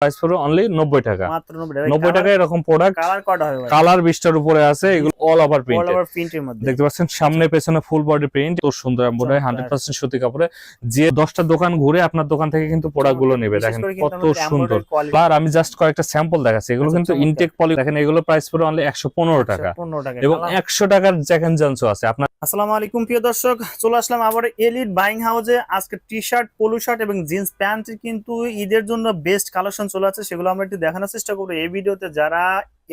Price পড়বে only নব্বই টাকা। মাত্র 90 টাকা। নব্বই টাকা এরকম প্রোডাক্ট কালার কটা হবে কালার বিশটার উপরে আছে এগুলো all over all print over প্রিন্টের মধ্যে। দেখতে পাচ্ছেন সামনে পেছনে ফুল বডি প্রিন্ট তো সুন্দর এমব্রয়ডারি চমৎকার। হান্ড্রেড পার্সেন্ট সুতি কাপড়ে। যে দশটা দোকান ঘুরে আপনার দোকান থেকে কিন্তু প্রোডাক্টগুলো নেবে। দেখেন কত সুন্দর। আর আমি জাস্ট কয়েকটা স্যাম্পল দেখাচ্ছি। এগুলো আচ্ছা, কিন্তু ইনটেক পলি দেখেন এগুলো প্রাইস পড়ে অনলি একশো পনেরো টাকা। এবং কালার- একশো টাকার জ্যাকেন জানসো আছে। আপনার আসসালামু আলাইকুম প্রিয় দর্শক। চলে আসলাম আবার এলিট বাইং হাউসে আজকে টি শার্ট পোলো শার্ট এবং জিন্স প্যান্ট কিন্তু ঈদের জন্য বেস্ট কালেকশন চলে আছে সেগুলো আমরা একটু দেখানোর চেষ্টা করব। এই ভিডিওতে যারা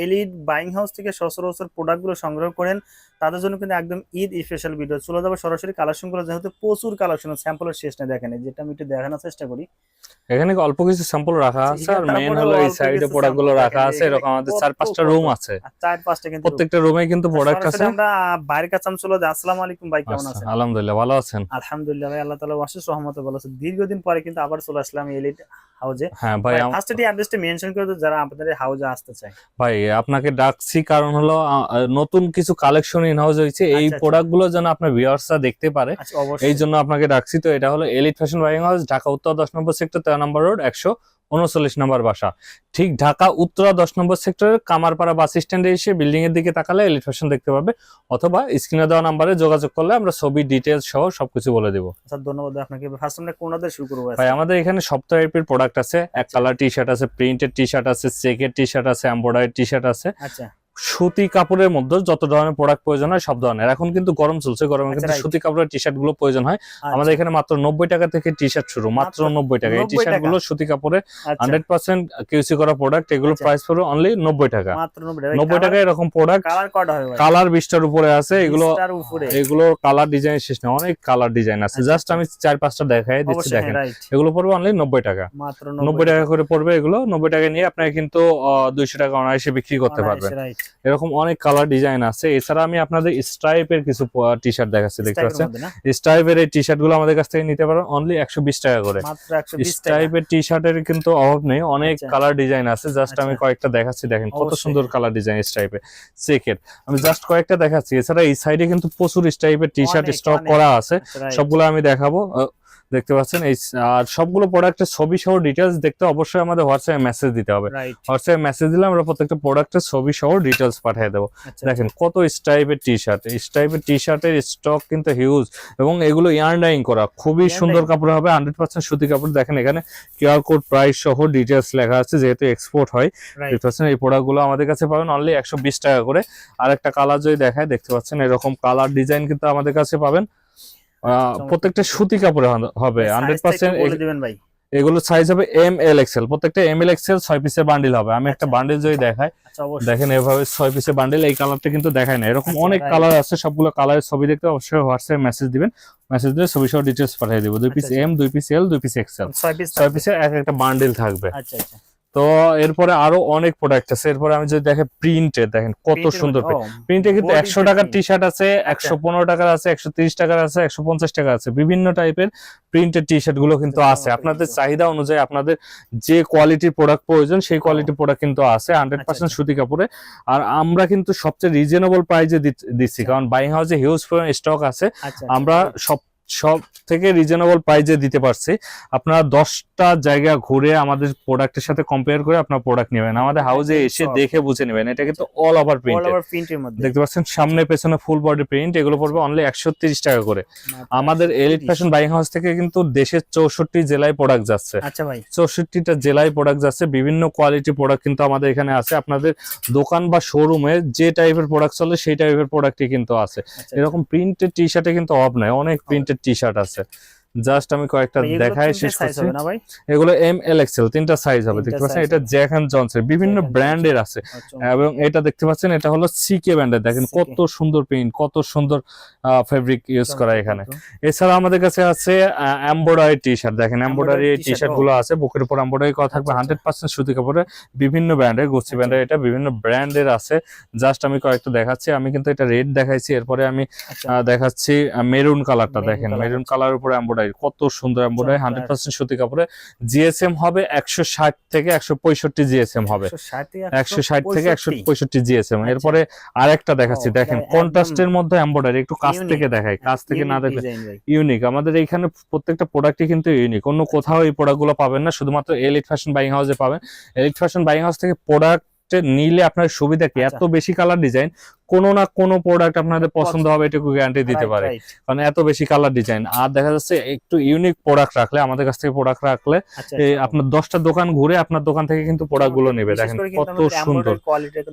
এলিট বাইং হাউস থেকে সচরাচর প্রোডাক্টগুলো সংগ্রহ করেন তাদের জন্য কিন্তু একদম ঈদ স্পেশাল ভিডিও চলে যাবে সরাসরি কালেকশন করে যেহেতু প্রচুর কালেকশন স্যাম্পলের শেষ না দেখেন যেটা আমি একটু দেখানোর চেষ্টা করি। এখানে অল্প কিছু স্যাম্পল রাখা আছে আর তারপরেও হলো এই সাইডে কিছু প্রোডাক্টগুলো sample রাখা আছে এরকম আমাদের চার পাঁচটা রুম আছে। চার পাঁচটা কিন্তু প্রত্যেকটা রুমে কিন্তু প্রোডাক্ট আছে। আমরা বাইরে কাছে আমি চলে যাই। আসসালামু আলাইকুম ভাই কেমন আচ্ছা, আছেন? আলহামদুলিল্লাহ ভালো আছেন? আলহামদুলিল্লাহ ভাই আল্লাহ তালা অশেষ রহমতে ভালো আছে। দীর্ঘদিন পরে কিন্তু আবার চলে আসলাম এলিট হাউজে হ্যাঁ ভাই ফার্স্ট এটি অ্যাড্রেসটা মেনশন করে দিও যারা আপনাদের হাউজে আসতে চায়। ভাই আপনাকে ডাকছি কারণ হলো নতুন কিছু কালেকশন ইন হাউস হয়েছে এই আচ্ছা, আচ্ছা। প্রোডাক্টগুলো যেন আপনার ভিউয়ার্সরা দেখতে পারে। আচ্ছা এই জন্য আপনাকে ডাকছি। তো এটা হলো elite fashion buying house Dhaka উত্তর দশ নম্বর সেক্টর তেরো নম্বর রোড একশো উনচল্লিশ নম্বর বাসা। ঠিক ঢাকা উত্তরা দশ নম্বর সেক্টরের কামারপাড়া বাস স্ট্যান্ডে এসে বিল্ডিং এর দিকে তাকালে এলিট ফ্যাশন দেখতে পাবে অথবা স্ক্রিনে দেওয়া নাম্বারে যোগাযোগ করলে আমরা ছবি ডিটেলস সহ সবকিছু বলে দেবো। স্যার ধন্যবাদ আপনাকে। ফার্স্ট আমরা শুরু করব? ভাই আমাদের এখানে সব টাইপের প্রোডাক্ট আছে এক কালার টি শার্ট আছে প্রিন্টেড টি শার্ট আছে চেকের টি শার্ট আছে এমব্রয়ডারি টি শার্ট আছে। আচ্ছা। সুতি কাপড়ের মধ্যে যত ধরনের প্রোডাক্ট প্রয়োজন হয় সব ধরনের। এখন কিন্তু গরম চলছে গরমে আচ্ছা, কিন্তু সুতি কাপড়ের টি শার্টগুলো প্রয়োজন হয়। আচ্ছা, আমাদের এখানে মাত্র নব্বই টাকা থেকে টি শার্ট শুরু মাত্র নব্বই টাকা। এই টি শার্টগুলো সুতি কাপড়ে আচ্ছা। হান্ড্রেড পার্সেন্ট কিউসি করা প্রোডাক্ট এগুলো আচ্ছা। প্রাইস পড়বে অনলি নব্বই টাকা। মাত্র 90 টাকা। নব্বই টাকা এরকম প্রোডাক্ট কালার বিশটার উপরে আছে এগুলো এগুলো কালার ডিজাইন শেষ না অনেক কালার ডিজাইন আছে। আচ্ছা, জাস্ট আচ্ছা। আমি চার পাঁচটা দেখাই দিচ্ছি দেখেন। এগুলো পড়বে অনলি নব্বই টাকা। নব্বই টাকা করে পড়বে এগুলো নব্বই টাকা নিয়ে আপনারা কিন্তু দুইশো টাকা অনায়াসে বিক্রি করতে পারবেন। এরকম অনেক কালার ডিজাইন আছে। এছাড়া আমি আপনাদের স্ট্রাইপের কিছু টি শার্ট দেখাচ্ছি দেখতে পাচ্ছেন? স্ট্রাইপের এই টি শার্টগুলো আমাদের কাছ থেকে নিতে পারবেন অনলি একশো বিশ টাকা করে। মাত্র 120 টাকা। স্ট্রাইপের টি শার্টের কিন্তু অভাব নেই অনেক আচ্ছা। কালার ডিজাইন আছে জাস্ট আমি আচ্ছা। কয়েকটা দেখাচ্ছি দেখেন কত সুন্দর কালার ডিজাইন স্ট্রাইপের চেকের আমি জাস্ট কয়েকটা দেখাচ্ছি এছাড়া এই সাইডে কিন্তু প্রচুর স্ট্রাইপের টি শার্ট স্টক করা আছে। আচ্ছা, সবগুলো আমি দেখাবো। দেখতে পাচ্ছেন। এই আর সবগুলো প্রোডাক্টের ছবি সহ ডিটেলস দেখতে অবশ্যই আমাদের হোয়াটসঅ্যাপে মেসেজ দিতে হবে। হোয়াটসঅ্যাপে মেসেজ দিলে আমরা প্রত্যেকটা প্রোডাক্টের ছবি সহ ডিটেলস পাঠিয়ে দেবো। আচ্ছা। দেখেন কত স্টাইপের টি শার্ট স্টাইপের টি শার্টের স্টক কিন্তু হিউজ এবং এগুলো ইয়ার ডাইং করা। খুবই সুন্দর কাপড় হবে হান্ড্রেড পার্সেন্ট সুতি কাপড়। দেখেন এখানে কিউআর কোড প্রাইস সহ ডিটেলস লেখা আছে যেহেতু এক্সপোর্ট হয়। দেখতে পাচ্ছেন এই প্রোডাক্টগুলো আমাদের কাছে পাবেন অনলি একশো বিশ টাকা করে। আর একটা কালার যদি দেখায় দেখতে পাচ্ছেন এরকম কালার ডিজাইন কিন্তু আমাদের কাছে পাবেন। প্রত্যেকটা সুতি কাপড়ে হবে হান্ড্রেড পার্সেন্ট বলে দিবেন ভাই। এগুলো সাইজ হবে এম এল এক্সেল প্রত্যেকটা এম এল এক্সেল ছয় পিসের বান্ডিল হবে। আমি একটা আচ্ছা। বান্ডিল যদি দেখাই আচ্ছা দেখেন এভাবে ছয় পিসের বান্ডিল এই কালারটা কিন্তু দেখায় না। এরকম আচ্ছা, অনেক কালার আছে সবগুলো কালারের ছবি দেখতে অবশ্যই হোয়াটসঅ্যাপে মেসেজ দিবেন। মেসেজ দিয়ে ছবি সহ ডিটেলস পাঠিয়ে দিব। দুই পিস আচ্ছা, এম দুই পিস এল দুই পিস এক্সেল ছয় পিস ছয় পিসের এক একটা বান্ডিল থাকবে। আচ্ছা আচ্ছা। তো এরপরে আরও অনেক প্রোডাক্ট আছে। এরপরে আমি যদি দেখে প্রিন্টের দেখেন কত সুন্দর প্রিন্টে কিন্তু একশো টাকার টি শার্ট আছে একশো পনেরো টাকার আছে একশো তিরিশ টাকার আছে একশো পঞ্চাশ টাকা আছে। বিভিন্ন টাইপের প্রিন্টের টি শার্টগুলো কিন্তু আচ্ছা, আছে। আপনাদের চাহিদা অনুযায়ী আপনাদের যে কোয়ালিটির প্রোডাক্ট প্রয়োজন সেই কোয়ালিটির প্রোডাক্ট কিন্তু আছে হান্ড্রেড আচ্ছা, পার্সেন্ট আচ্ছা। সুতি কাপড়ে। আর আমরা কিন্তু সবচেয়ে রিজনেবল প্রাইজে দিচ্ছি। আচ্ছা। কারণ বাইং হাউসে হিউজ স্টক আছে। আচ্ছা। আমরা সব সব থেকে রিজনেবল প্রাইজে দিতে পারছি। আপনারা দশটা জায়গা ঘুরে আমাদের প্রোডাক্টের সাথে কম্পেয়ার করে আপনার প্রোডাক্ট নেবেন। আমাদের হাউসে এসে দেখে বুঝে নেবেন। এটা কিন্তু অল ওভার প্রিন্ট প্রিন্টের দেখতে পাচ্ছেন সামনে পেছনে ফুল বডি প্রিন্ট এগুলো পড়বে অনলি একশো টাকা করে। আমাদের এলিট ফ্যাশন বাইং হাউস থেকে কিন্তু দেশের চৌষট্টি জেলায় প্রোডাক্ট যাচ্ছে। আচ্ছা ভাই। চৌষট্টিটা জেলায় প্রোডাক্ট যাচ্ছে। বিভিন্ন কোয়ালিটি প্রোডাক্ট কিন্তু আমাদের এখানে আছে। আপনাদের দোকান বা শোরুমে যে টাইপের প্রোডাক্ট চলে সেই টাইপের প্রোডাক্টই কিন্তু আছে। আচ্ছা এরকম প্রিন্টেড টি শার্টে কিন্তু অভাব নাই অনেক প্রিন্টেড টি শার্ট আছে। জাস্ট আমি কয়েকটা এগুলো দেখায় শেষ করছি। এগুলো এম এল এক্সেল তিনটা সাইজ হবে দেখতে পাচ্ছেন? এটা জ্যাক জনসের বিভিন্ন ব্র্যান্ডের আছে। আচ্ছা, এবং এটা দেখতে পাচ্ছেন এটা হলো সিকে ব্র্যান্ডের দেখেন কত সুন্দর প্রিন্ট কত সুন্দর ফেব্রিক ইউজ করা এখানে। এছাড়া আমাদের কাছে আছে এমব্রয়ডারি টি শার্ট দেখেন এমব্রয়ডারি টি শার্টগুলো আছে বুকের উপর এমব্রয়ডারি করা থাকবে আচ্ছা, হান্ড্রেড পার্সেন্ট সুতি কাপড়ে বিভিন্ন ব্র্যান্ডের গুচি আচ্ছা। ব্র্যান্ডের এটা বিভিন্ন ব্র্যান্ডের আছে। জাস্ট আমি কয়েকটা দেখাচ্ছি আমি কিন্তু এটা রেড দেখাইছি এরপরে আমি আচ্ছা। দেখাচ্ছি মেরুন কালারটা দেখেন। মেরুন আচ্ছা। কালার উপরে এমব্রয়ডারি এম্বয়ডারি কত সুন্দর এম্বয়ডারি। হান্ড্রেড পার্সেন্ট সুতি কাপড়ে। জিএসএম হবে একশো ষাট থেকে একশো পঁয়ষট্টি জিএসএম হবে। একশো ষাট থেকে একশো পঁয়ষট্টি। জিএসএম আচ্ছা। এরপরে আরেকটা দেখাচ্ছি দেখেন কন্ট্রাস্টের মধ্যে এম্বয়ডারি একটু কাছ থেকে দেখাই কাছ থেকে না দেখলে ইউনিক আমাদের এইখানে প্রত্যেকটা প্রোডাক্টই কিন্তু ইউনিক অন্য কোথাও এই প্রোডাক্টগুলো পাবেন না শুধুমাত্র এলিট ফ্যাশন বাইং হাউসে পাবেন। এলিট ফ্যাশন বাইং হাউস থেকে প্রোডাক্ট নিলে আপনার সুবিধা কি? আচ্ছা। এত বেশি কালার ডিজাইন কোনো না কোনো প্রোডাক্ট আপনাদের পছন্দ হবে এটুকু গ্যারান্টি দিতে পারে। কারণ এত বেশি কালার ডিজাইন আর দেখা যাচ্ছে একটু ইউনিক প্রোডাক্ট রাখলে আমাদের কাছ থেকে প্রোডাক্ট রাখলে আচ্ছা, আচ্ছা। আপনার দশটা দোকান ঘুরে আপনার দোকান থেকে কিন্তু প্রোডাক্টগুলো নেবে। দেখেন কত সুন্দর।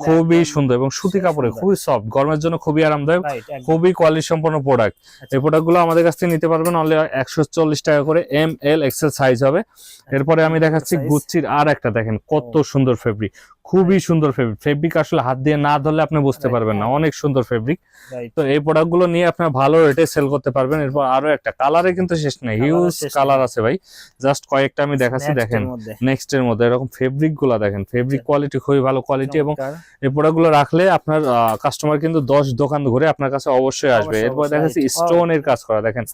খুবই সুন্দর এবং সুতি কাপড়ে খুবই সফট গরমের জন্য খুবই আরামদায়ক খুবই কোয়ালিটি সম্পন্ন প্রোডাক্ট আচ্ছা। এই প্রোডাক্টগুলো আমাদের কাছ থেকে নিতে পারবেন অনলি একশো চল্লিশ টাকা করে এম এল এক্সেল সাইজ হবে। এরপরে আমি দেখাচ্ছি গুচ্ছির আর একটা দেখেন কত সুন্দর ফেব্রিক খুবই সুন্দর ফেব্রিক ফেব্রিক আসলে হাত দিয়ে না ধরলে আপনি বুঝতে পারবেন না। হ্যাঁ। অনেক সুন্দর ফেব্রিক তো এই প্রোডাক্টগুলো নিয়ে আপনার ভালো রেটে সেল করতে পারবেন। এরপর আরও একটা কালারে কিন্তু শেষ নেই হিউজ কালার আছে ভাই। জাস্ট কয়েকটা আমি দেখাচ্ছি দেখেন। নেক্সট এর মধ্যে এরকম ফেব্রিকগুলা দেখেন। ফেব্রিক আচ্ছা। কোয়ালিটি খুবই ভালো কোয়ালিটি এবং এই প্রোডাক্টগুলো রাখলে আপনার কাস্টমার কিন্তু দশ দোকান ঘুরে আপনার কাছে অবশ্যই আসবে। এরপর দেখাচ্ছি স্টোন এর কাজ করা দেখেন।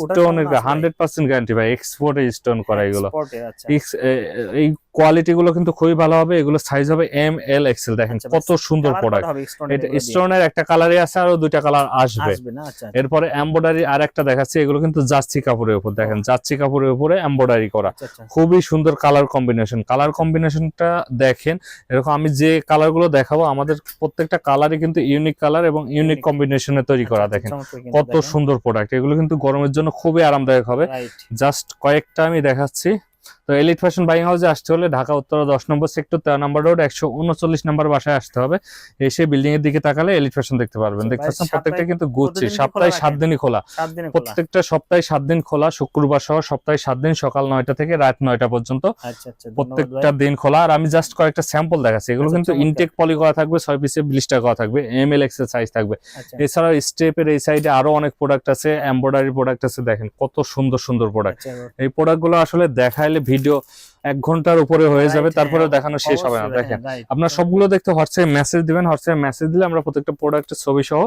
স্টোন এর হান্ড্রেড পার্সেন্ট গ্যারান্টি ভাই এক্সপোর্টে স্টোন করা এগুলো। এর, আচ্ছা। এই কোয়ালিটি গুলো কিন্তু খুবই ভালো হবে এগুলো সাইজ হবে এম এল এক্সেল দেখেন আচ্ছা, কত সুন্দর প্রোডাক্ট এটা স্টোনের একটা কালারই আছে আরও দুইটা কালার আসবে। না? আচ্ছা এরপরে এমব্রয়ডারি আর একটা দেখাচ্ছি এগুলো কিন্তু জার্সি কাপড়ের উপর দেখেন জার্সি কাপড়ের উপরে এমব্রয়ডারি করা। আচ্ছা আচ্ছা। খুবই সুন্দর কালার কম্বিনেশন কালার কম্বিনেশনটা দেখেন এরকম আমি যে কালারগুলো দেখাবো আমাদের প্রত্যেকটা কালারই কিন্তু ইউনিক কালার এবং ইউনিক। কম্বিনেশনে তৈরি করা আচ্ছা, দেখেন। কত সুন্দর প্রোডাক্ট এগুলো কিন্তু গরমের জন্য খুবই আরামদায়ক হবে। জাস্ট কয়েকটা আমি দেখাচ্ছি। তো এলিট ফ্যাশন বাইং হাউসে আসতে হলে ঢাকা উত্তর দশ নম্বর সেক্টর তেরো নম্বর রোড একশো উনচল্লিশ নম্বর বাসায় আসতে হবে। এসে বিল্ডিং এর দিকে তাকালে এলিট ফ্যাশন দেখতে পারবেন। আচ্ছা, দেখতে পাচ্ছেন প্রত্যেকটা কিন্তু গুচ্ছি সপ্তাহে সাত দিনই খোলা। প্রত্যেকটা সপ্তাহে সাত দিন খোলা শুক্রবার সহ সপ্তাহে সাত দিন সকাল নয়টা থেকে রাত নয়টা পর্যন্ত। আচ্ছা আচ্ছা প্রত্যেকটা দিন খোলা। আর আমি জাস্ট কয়েকটা স্যাম্পল দেখাচ্ছি। এগুলো কিন্তু ইনটেক পলি করা থাকবে ছয় পিসে ব্লিস্টার করা থাকবে এম এল এক্সেল সাইজ থাকবে। এছাড়াও স্টেপের এই সাইডে আরও অনেক প্রোডাক্ট আছে এমব্রয়ডারি প্রোডাক্ট আছে দেখেন কত সুন্দর সুন্দর প্রোডাক্ট এই প্রোডাক্টগুলো আসলে দেখাইলে ভিডিও এক ঘণ্টার উপরে হয়ে যাবে তারপরে দেখানো শেষ হবে না দেখেন. আপনার সবগুলো দেখতে হোয়াটসঅ্যাপে মেসেজ দিবেন হোয়াটসঅ্যাপে মেসেজ দিলে আমরা প্রত্যেকটা প্রোডাক্টের ছবি সহ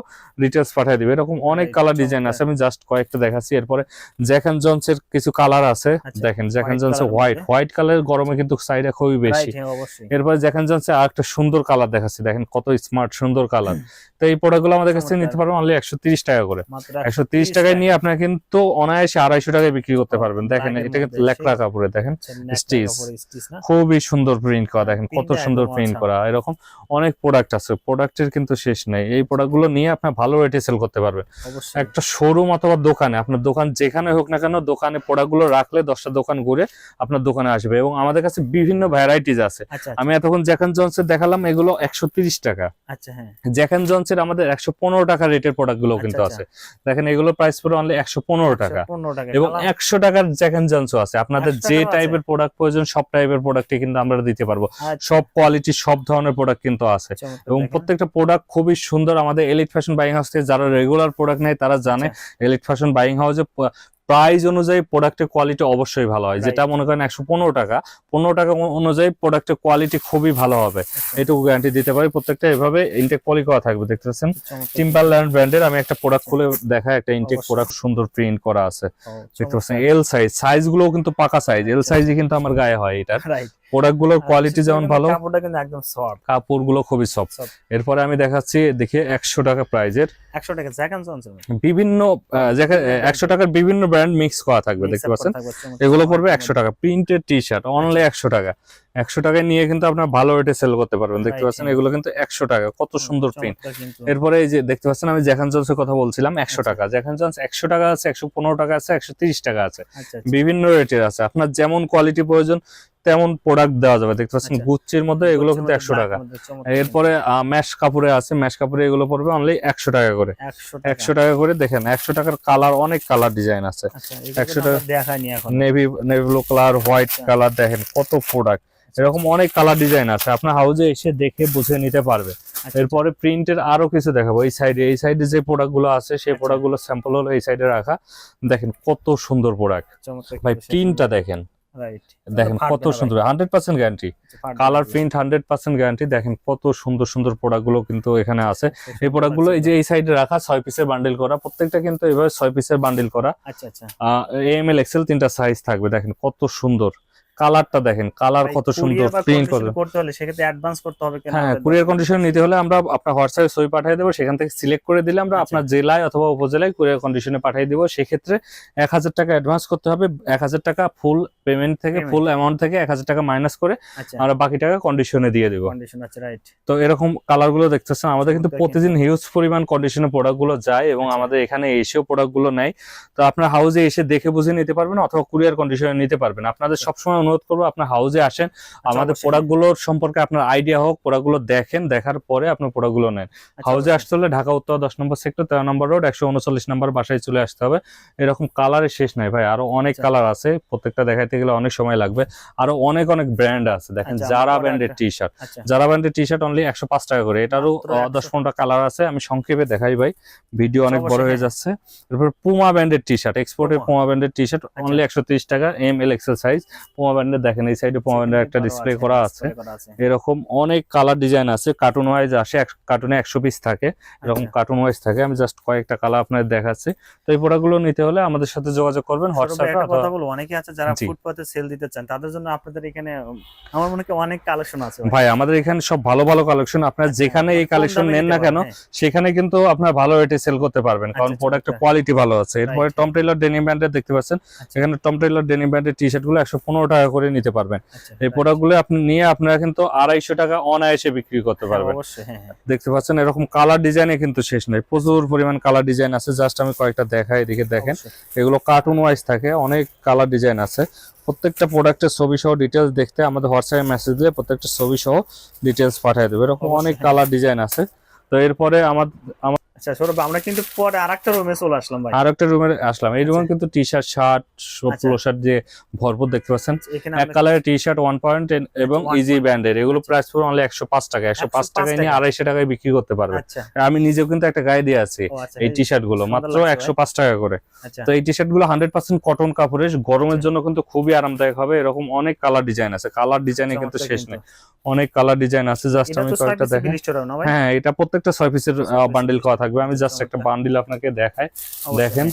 ডিটেলস পাঠিয়ে দিবে। এরকম অনেক কালার ডিজাইন আছে আমি জাস্ট কয়েকটা দেখাচ্ছি। এরপরে জ্যাকন জনসের কিছু কালার আছে আচ্ছা, দেখেন জ্যাকন জনসের হোয়াইট হোয়াইট কালার গরমে কিন্তু সাইডে খুবই বেশি। হ্যাঁ, এরপরে জ্যাকন জনসের আর একটা সুন্দর কালার দেখাচ্ছি দেখেন কত স্মার্ট সুন্দর কালার তো এই প্রোডাক্টগুলো আমাদের কাছে। নিতে পারবেন অনলি একশো তিরিশ টাকা করে। একশো তিরিশ টাকায় নিয়ে আপনারা কিন্তু অনায়াসে আড়াইশো টাকায় বিক্রি করতে পারবেন। দেখেন এটা কিন্তু লেকড়া কাপড়ে দেখেন আচ্ছা, খুবই সুন্দর প্রিন্ট করা দেখেন কত সুন্দর প্রিন্ট করা এরকম অনেক প্রোডাক্ট আছে প্রোডাক্টের কিন্তু শেষ নেই এই প্রোডাক্টগুলো নিয়ে আপনার ভালো রেটে সেল করতে পারবেন। একটা শোরুম অথবা দোকানে আপনার দোকান যেখানে হোক না কেন দোকানে প্রোডাক্টগুলো রাখলে দশটা দোকান ঘুরে আপনার দোকানে আসবে এবং আমাদের কাছে বিভিন্ন ভ্যারাইটিস আছে। আচ্ছা আমি এতক্ষণ জ্যাকন জনসের দেখালাম এগুলো একশো তিরিশ টাকা। আচ্ছা জ্যাকন জনসের আমাদের একশো পনেরো টাকা রেটের প্রোডাক্টগুলো কিন্তু আচ্ছা, আছে। দেখেন এগুলো প্রাইস পড়ে অনলি একশো পনেরো টাকা। এবং একশো টাকার জ্যাকন জনসও আছে। আপনাদের যে টাইপের প্রোডাক্ট প্রয়োজন সব টাইপের প্রোডাক্টই কিন্তু আমরা দিতে পারব। আচ্ছা, সব কোয়ালিটি সব ধরনের প্রোডাক্ট কিন্তু আছে। এবং প্রত্যেকটা প্রোডাক্ট খুবই সুন্দর। আমাদের এলিট ফ্যাশন বাইং হাউস থেকে যারা রেগুলার প্রোডাক্ট নেয় তারা জানে। এলিট ফ্যাশন বাইং হাউসে প্রাইস অনুযায়ী প্রোডাক্টের কোয়ালিটি অবশ্যই ভালো হয়। যেটা মনে করেন একশো পনেরো টাকা পনেরো টাকা অনু- অনুযায়ী প্রোডাক্টের কোয়ালিটি খুবই ভালো হবে। আচ্ছা, এটুকু গ্যারান্টি দিতে পারি। প্রত্যেকটা এভাবে ইনটেক পলি করা থাকবে দেখতে পাচ্ছেন। টিম্বারল্যান্ড ব্র্যান্ডের আমি একটা প্রোডাক্ট খুলে দেখা একটা ইনটেক প্রোডাক্ট সুন্দর প্রিন্ট করা আছে। দেখতে পাচ্ছেন এল সাইজ সাইজগুলো কিন্তু পাকা সাইজ এল সাইজই কিন্তু আমার গায়ে হয় এটা প্রোডাক্টগুলোর কোয়ালিটি আচ্ছা, যেমন ভালো কাপড়টা কিন্তু একদম সফট কাপড়গুলো খুবই সফট এরপরে আমি দেখাচ্ছি দেখি একশো টাকা প্রাইজের একশো টাকা জ্যাকান জনসন বিভিন্ন একশো টাকার বিভিন্ন ব্র্যান্ড মিক্স করা থাকবে দেখতে পাচ্ছেন? এগুলো পড়বে একশো টাকা। প্রিন্টেড টি শার্ট অনলি একশো টাকা। একশো টাকায় নিয়ে কিন্তু আপনার ভালো রেটে সেল করতে পারবেন দেখতে পাচ্ছেন। এগুলো কিন্তু একশো টাকা কত সুন্দর প্রিন্ট এরপরে এই যে দেখতে পাচ্ছেন আমি জ্যাকান জন্সের কথা বলছিলাম একশো আচ্ছা। টাকা। জ্যাকান জন্স একশো টাকা আছে একশো পনেরো টাকা আছে একশো তিরিশ টাকা আছে। আচ্ছা, আচ্ছা। বিভিন্ন রেটের আছে। আপনার যেমন কোয়ালিটি প্রয়োজন তেমন প্রোডাক্ট দেওয়া যাবে। দেখতে পাচ্ছেন। গুচ্ছির মধ্যে এগুলো কিন্তু একশো টাকা। এরপরে ম্যাশ কাপড়ে আছে ম্যাশ কাপড়ে এগুলো পড়বে অনলি একশো টাকা করে। একশো টাকা। করে দেখেন একশো টাকার কালার অনেক কালার ডিজাইন আছে। আচ্ছা, 100 এগুলো টাকা। এখন। Navy navy blue colour white আচ্ছা। কালার দেখেন কত প্রোডাক্ট এরকম অনেক কালার ডিজাইন আছে আপনার হাউজে এসে দেখে বুঝে নিতে পারবে। আচ্ছা, এরপরে প্রিন্টের আরও কিছু দেখাবো এই সাইডে এই সাইডে যে প্রোডাক্টগুলো আছে সেই। প্রোডাক্টগুলো স্যাম্পল হলো এই সাইডে রাখা। দেখেন কত সুন্দর প্রোডাক্ট ভাই প্রিন্টটা দেখেন। দেখেন কত সুন্দর hundred percent guarantee colour print hundred percent guarantee দেখেন কত সুন্দর সুন্দর প্রোডাক্টগুলো কিন্তু এখানে আছে। এই প্রোডাক্টগুলো এই যে এই সাইডে রাখা ছয় পিসের বান্ডিল করা প্রত্যেকটা কিন্তু এভাবে ছয় পিসের বান্ডিল করা। আচ্ছা আচ্ছা। এম এল এক্সেল তিনটা সাইজ থাকবে। দেখেন কত সুন্দর। কালারটা দেখেন কালার কত সুন্দর প্রিন্ট করতে হলে সেক্ষেত্রে অ্যাডভান্স করতে হবে কেন? হ্যাঁ কুরিয়ার কন্ডিশন নিতে হলে আমরা আপনার হোয়াটসঅ্যাপে ছবি পাঠিয়ে দেবো সেখান থেকে সিলেক্ট করে দিলে আমরা আচ্ছা। আপনার জেলায় অথবা উপজেলায় কুরিয়ার কন্ডিশনে পাঠিয়ে দিব। সেক্ষেত্রে এক হাজার টাকা অ্যাডভান্স করতে হবে এক হাজার টাকা ফুল পেমেন্ট থেকে ফুল অ্যামাউন্ট থেকে এক হাজার টাকা মাইনাস করে আচ্ছা। আমরা বাকি টাকা কন্ডিশনে দিয়ে দিব। রাইট তো এরকম কালারগুলো দেখতেছেন আমাদের কিন্তু প্রতিদিন হিউজ পরিমাণ কন্ডিশনে প্রোডাক্টগুলো যায় এবং আচ্ছা। আমাদের এখানে এসেও প্রোডাক্টগুলো নেয়। তো আপনার হাউসে এসে দেখে বুঝে নিতে পারবেন অথবা কুরিয়ার কন্ডিশনে নিতে পারবেন। আপনাদের সবসময় অনুরোধ করব আপনার হাউসে আসেন। আমাদের প্রোডাক্টগুলোর সম্পর্কে আপনার আইডিয়া হোক প্রোডাক্টগুলো দেখেন দেখার পরে আপনার প্রোডাক্টগুলো নেন। আচ্ছা, হাউসে আসতে হলে ঢাকা উত্তর দশ নম্বর সেক্টর তেরো নম্বর রোড একশো উনচল্লিশ নম্বর বাসায় চলে আসতে হবে। এরকম কালারের শেষ নাই ভাই আরও অনেক আচ্ছা। কালার আছে প্রত্যেকটা দেখাইতে গেলে অনেক সময় লাগবে। আরও অনেক অনেক ব্র্যান্ড আছে দেখেন আচ্ছা, যারা ব্র্যান্ডের টি শার্ট আচ্ছা। যারা ব্র্যান্ডের টি শার্ট অনলি একশো পাঁচ টাকা করে। এটারও দশ 100 পনেরোটা কালার আছে। আমি সংক্ষেপে দেখাই ভাই। ভিডিও অনেক বড় হয়ে। যাচ্ছে। এরপর পুমা ব্র্যান্ডের টি শার্ট এক্সপোর্টের। পুমা ব্র্যান্ডের টি শার্ট আচ্ছা। অনলি একশো তিরিশ টাকা। M L XL size Puma ব্র্যান্ডের দেখেন এই সাইডে পুমা ব্র্যান্ডের একটা ডিসপ্লে করা আছে। এরকম অনেক কালার ডিজাইন আছে। কার্টুন ওয়াইজ আসে কার্টুনে একশো পিস থাকে। এরকম আচ্ছা। কার্টুন ওয়াইজ থাকে। আমি জাস্ট কয়েকটা কালার আপনাদের দেখাচ্ছি। তো এই প্রোডাক্টগুলো নিতে হলে আমাদের সাথে যোগাযোগ করবেন হোয়াটসঅ্যাপে কথা বলব। অনেকে আছে যারা জি। ফুটপাতে সেল দিতে চান তাদের জন্য আপনাদের এখানে আমার মনে হয় অনেক কালেকশন আছে ভাই। আমাদের এখানে সব ভালো ভালো কালেকশন আপনার আচ্ছা, যেখানে এই কালেকশন নেন না কেন হ্যাঁ। সেখানে কিন্তু আপনার ভালো রেটে সেল করতে পারবেন কারণ আচ্ছা, প্রোডাক্টের আচ্ছা। কোয়ালিটি ভালো আছে। এরপরে টম টেইলর ডেনিম ব্র্যান্ডের দেখতে পাচ্ছেন আচ্ছা, এখানে টম টেইলর ডেনিম ব্র্যান্ডের টি শার্টগুলো একশো পনেরো টাকা করে নিতে পারবেন। আচ্ছা, এই right. প্রোডাক্টগুলো আপনি নিয়ে আপনারা কিন্তু আড়াইশো টাকা অনায়াসে বিক্রি করতে হ্যাঁ, পারবেন। হ্যাঁ হ্যাঁ। দেখতে পাচ্ছেন এরকম কালার ডিজাইনে কিন্তু শেষ নেই। প্রচুর পরিমাণ কালার ডিজাইন আছে জাস্ট আমি কয়েকটা দেখাই এদিকে দেখেন। এগুলো কার্টুন ওয়াইজ থাকে অনেক কালার ডিজাইন আছে। প্রত্যেকটা প্রোডাক্টের ছবি সহ ডিটেলস দেখতে আমাদের হোয়াটসঅ্যাপে মেসেজ দিলে প্রত্যেকটা ছবি সহ ডিটেলস পাঠিয়ে দেবে এরকম অনেক। কালার ডিজাইন আছে তো এরপরে আমার আচ্ছা সৌরভ আমরা কিন্তু পরে আরেকটা রুমে চলে আসলাম ভাই। আর একটা রুমে আসলাম। এই রুমে আচ্ছা। কিন্তু টি শার্ট আচ্ছা। পোলো শার্ট দিয়ে ভরপুর দেখতে পাচ্ছেন এক আমরা- কালারের টি শার্ট ওয়ান পয়েন্ট এবং ইজি। ব্যান্ডের এগুলো আচ্ছা। প্রাইস পুরো অনলি একশো পাঁচ টাকা। একশো পাঁচ 105 টাকায় নিয়ে টাকা। আড়াইশো টাকায় বিক্রি করতে আচ্ছা। আমি নিজেও কিন্তু একটা গায়ে দিয়ে আছি আচ্ছা, এই টি শার্টগুলো। মাত্র লাগছে একশো পাঁচ টাকা করে। আচ্ছা। তো এই টি শার্টগুলো হান্ড্রেড পার্সেন্ট কটন কাপড়ের। গরমের আচ্ছা। জন্য কিন্তু খুবই আরামদায়ক হবে। এরকম অনেক কালার ডিজাইন আছে। কালার ডিজাইনে কিন্তু শেষ নেই। অনেক কালার ডিজাইন আছে। জাস্ট আমি কয়েকটা দেখেন হ্যাঁ এটা প্রত্যেকটা ছয় পিসের ছয় piece বান্ডিল করা থাকবে আমি জাস্ট একটা বান্ডিল আপনাকে দেখাই। দেখেন।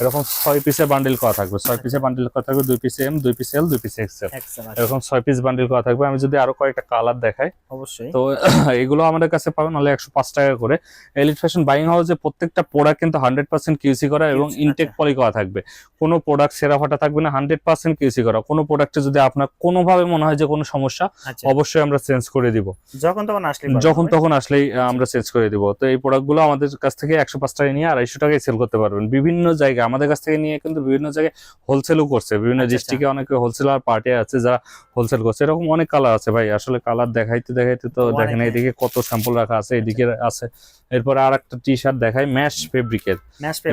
এরকম ছয় পিসের বান্ডিল করা থাকবে। ছয় আচ্ছা। পিসের বান্ডিল করা থাকবে দুই পিস এম দুই পিস এল দুই পিস এক্সেল হ্যাঁ, এরকম ছয় পিস বান্ডিল করা থাকবে। আমি যদি আরও কয়েকটা কালার দেখাই অবশ্যই। তো এগুলো আমাদের কাছে পাবেন নাহলে একশো পাঁচ টাকা করে। এলিট ফ্যাশন বাইং হাউসে প্রত্যেকটা প্রোডাক্ট কিন্তু হান্ড্রেড পার্সেন্ট কিউসি করা এবং ইনটেক আচ্ছা। পলি করা থাকবে। কোনো প্রোডাক্ট সেরা ফাটা থাকবে না হান্ড্রেড পার্সেন্ট কিউসি করা। কোনো প্রোডাক্টে যদি আপনার কোনোভাবে মনে হয় যে কোনো সমস্যা আচ্ছা। অবশ্যই আমরা চেঞ্জ করে দিব। যখন তখন আসলে যখন তখন আসলেই আমরা চেঞ্জ করে দিব। তো এই প্রোডাক্টগুলো আমাদের কাছ থেকে একশো পাঁচ টাকায় নিয়ে আড়াইশো টাকায় সেল করতে পারবেন। বিভিন্ন জায়গায় আমাদের কাছ থেকে নিয়ে কিন্তু বিভিন্ন জায়গায় হোলসেলও করছে। বিভিন্ন আচ্ছা, আচ্ছা। ডিস্ট্রিক্টে অনেকে হোলসেলার পার্টি আছে যারা হোলসেল করছে। এরকম অনেক কালার আছে ভাই। আসলে কালার দেখাইতে দেখাইতে তো দেখেন। এইদিকে কত স্যাম্পল রাখা আছে এইদিকে আছে। এরপরে আর একটা টি শার্ট দেখাই ম্যাশ ফেব্রিকের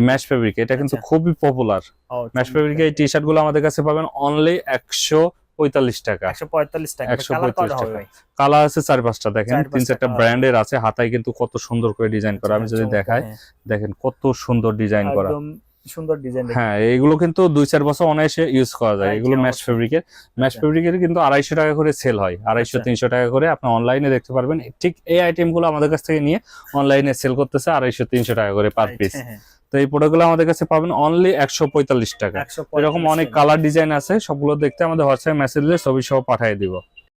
ম্যাশ ফেব্রিক এটা কিন্তু আচ্ছা। খুবই পপুলার ম্যাশ ফেব্রিকের এই টি শার্টগুলো আমাদের কাছে পাবেন অনলি একশো পঁয়তাল্লিশ টাকা। একশো পঁয়তাল্লিশ টাকা। 145 কালার টাকা। কালার আছে চার পাঁচটা দেখেন। তিন চারটা ব্র্যান্ডের আছে। হাতায় কিন্তু কত সুন্দর করে ডিজাইন করা। আমি যদি দেখাই হ্যাঁ। দেখেন কত সুন্দর ডিজাইন করা। সুন্দর ডিজাইন হ্যাঁ এইগুলো কিন্তু দুই চার বছর অনায়াসে ইউজ করা যায়। এগুলো yeah, ম্যাচ ফেব্রিকের আচ্ছা। ফেব্রিকের কিন্তু আড়াইশো টাকা করে সেল হয়। আড়াইশো আচ্ছা। তিনশো টাকা করে আপনি অনলাইনে দেখতে পারবেন। ঠিক এই আইটেমগুলো আমাদের কাছ থেকে নিয়ে অনলাইনে সেল করতেছে আড়াইশো তিনশো টাকা করে পার পিস হ্যাঁ, তো এই প্রোডাক্টগুলো আমাদের কাছে পাবেন অনলি একশো পঁয়তাল্লিশ টাকা। এরকম অনেক কালার ডিজাইন আছে। সবগুলো দেখতে আমাদের হোয়াটসঅ্যাপ মেসেজ দিয়ে ছবি সহ পাঠিয়ে দিব।